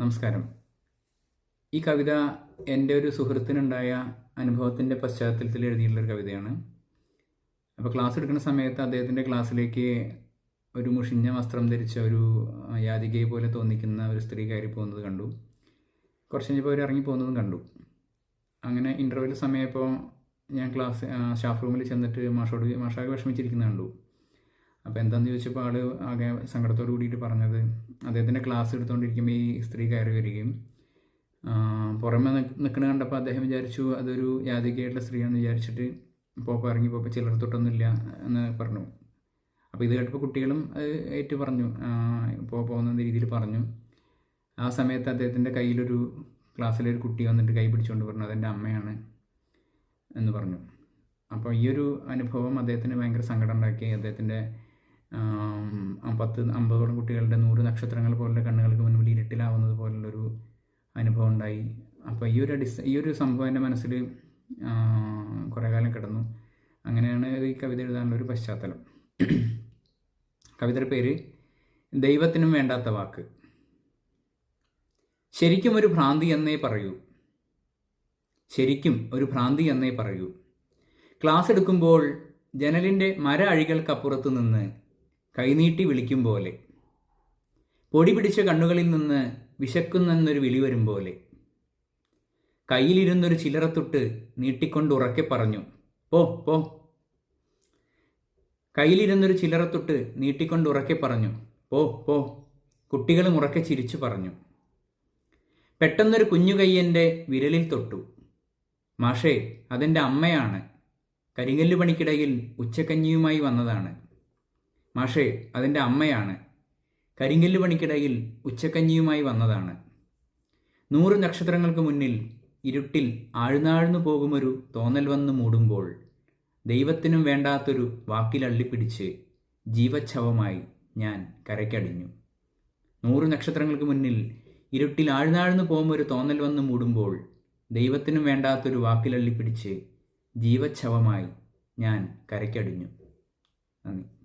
നമസ്കാരം. ഈ കവിത എന്റെ ഒരു സുഹൃത്തിനുണ്ടായ അനുഭവത്തിന്റെ പശ്ചാത്തലത്തിൽ എഴുതിയിട്ടുള്ളൊരു കവിതയാണ്. അപ്പോൾ ക്ലാസ് എടുക്കുന്ന സമയത്ത് അദ്ദേഹത്തിന്റെ ക്ലാസ്സിലേക്ക് ഒരു മുഷിഞ്ഞ വസ്ത്രം ധരിച്ച ഒരു യാതികയെ പോലെ തോന്നിക്കുന്ന ഒരു സ്ത്രീ കയറി പോകുന്നത് കണ്ടു. കുറച്ച് കഴിഞ്ഞപ്പോൾ അവർ ഇറങ്ങി പോകുന്നതും കണ്ടു. അങ്ങനെ ഇന്റർവെൽ സമയപ്പോൾ ഞാൻ ക്ലാസ് സ്റ്റാഫ് റൂമിൽ ചെന്നിട്ട് മാഷോട് മാഷാകെ വിഷമിച്ചിരിക്കുന്നത് കണ്ടു. അപ്പോൾ എന്താണെന്ന് ചോദിച്ചപ്പോൾ ആൾ ആകെ സങ്കടത്തോട് കൂടിയിട്ട് പറഞ്ഞത് അദ്ദേഹത്തിന്റെ ക്ലാസ് എടുത്തുകൊണ്ടിരിക്കുമ്പോൾ ഈ സ്ത്രീ കയറി വരികയും പുറമേ നിൽക്കുന്ന കണ്ടപ്പോൾ അദ്ദേഹം വിചാരിച്ചു അതൊരു യാതികയായിട്ടുള്ള സ്ത്രീയാണെന്ന് വിചാരിച്ചിട്ട് പോപ്പ ഇറങ്ങി പോപ്പ ചിലർ തൊട്ടൊന്നുമില്ല എന്ന് പറഞ്ഞു. അപ്പോൾ ഇത് കേട്ടപ്പോൾ കുട്ടികളും ഏറ്റു പറഞ്ഞു പോ പോകുന്ന രീതിയിൽ പറഞ്ഞു. ആ സമയത്ത് അദ്ദേഹത്തിന്റെ കയ്യിലൊരു ക്ലാസ്സിലെ ഒരു കുട്ടി വന്നിട്ട് കൈ പിടിച്ചുകൊണ്ട് പറഞ്ഞു അതെന്റെ അമ്മയാണ് എന്ന് പറഞ്ഞു. അപ്പോൾ ഈ ഒരു അനുഭവം അദ്ദേഹത്തിന് ഭയങ്കര സങ്കടം ഉണ്ടാക്കി അദ്ദേഹത്തിന്റെ പത്ത് അമ്പതോളം കുട്ടികളുടെ നൂറ് നക്ഷത്രങ്ങൾ പോലുള്ള കണ്ണുകൾക്ക് മുൻപിൽ ഇരുട്ടിലാവുന്നത് പോലുള്ളൊരു അനുഭവം ഉണ്ടായി അപ്പോൾ ഈ ഒരു അടിസ്ഥ ഈ ഒരു സംഭവം എന്റെ മനസ്സിൽ കുറേ കാലം കിടന്നു. അങ്ങനെയാണ് ഈ കവിത എഴുതാനുള്ള ഒരു പശ്ചാത്തലം. കവിതയുടെ പേര് ദൈവത്തിനും വേണ്ടാത്ത വാക്ക്. ശരിക്കും ഒരു ഭ്രാന്തി എന്നേ പറയൂ. ശരിക്കും ഒരു ഭ്രാന്തി എന്നേ പറയൂ. ക്ലാസ് എടുക്കുമ്പോൾ ജനലിന്റെ മര അഴികൾക്കപ്പുറത്ത് നിന്ന് കൈനീട്ടി വിളിക്കും പോലെ. പൊടി പിടിച്ച കണ്ണുകളിൽ നിന്ന് വിശക്കുന്നെന്നൊരു വിളി വരും പോലെ. കയ്യിലിരുന്നൊരു ചിലറത്തൊട്ട് നീട്ടിക്കൊണ്ട് ഉറക്കെ പറഞ്ഞു പോ പോ. കയ്യിലിരുന്നൊരു ചിലറത്തൊട്ട് നീട്ടിക്കൊണ്ട് ഉറക്കെ പറഞ്ഞു പോ പോ. കുട്ടികളും ഉറക്കെ ചിരിച്ചു പറഞ്ഞു. പെട്ടെന്നൊരു കുഞ്ഞു കയ്യന്റെ വിരലിൽ തൊട്ടു. മാഷേ അതെന്റെ അമ്മയാണ്. കരിങ്കല്ല് പണിക്കിടയിൽ ഉച്ചക്കഞ്ഞിയുമായി വന്നതാണ്. മാഷേ അതിന്റെ അമ്മയാണ്. കരിങ്കല്ല് പണിക്കിടയിൽ ഉച്ചക്കഞ്ഞിയുമായി വന്നതാണ്. നൂറ് നക്ഷത്രങ്ങൾക്ക് മുന്നിൽ ഇരുട്ടിൽ ആഴ്ന്നാഴ്ന്നു പോകുമൊരു തോന്നൽ വന്ന് മൂടുമ്പോൾ ദൈവത്തിനും വേണ്ടാത്തൊരു വാക്കിലള്ളിപ്പിടിച്ച് ജീവച്ഛവമായി ഞാൻ കരയ്ക്കടിഞ്ഞു. നൂറ് നക്ഷത്രങ്ങൾക്ക് മുന്നിൽ ഇരുട്ടിൽ ആഴ്ന്നാഴ്ന്നു പോകുമൊരു തോന്നൽ വന്ന് മൂടുമ്പോൾ ദൈവത്തിനും വേണ്ടാത്തൊരു വാക്കിലള്ളിപ്പിടിച്ച് ജീവച്ഛവമായി ഞാൻ കരയ്ക്കടിഞ്ഞു. നന്ദി.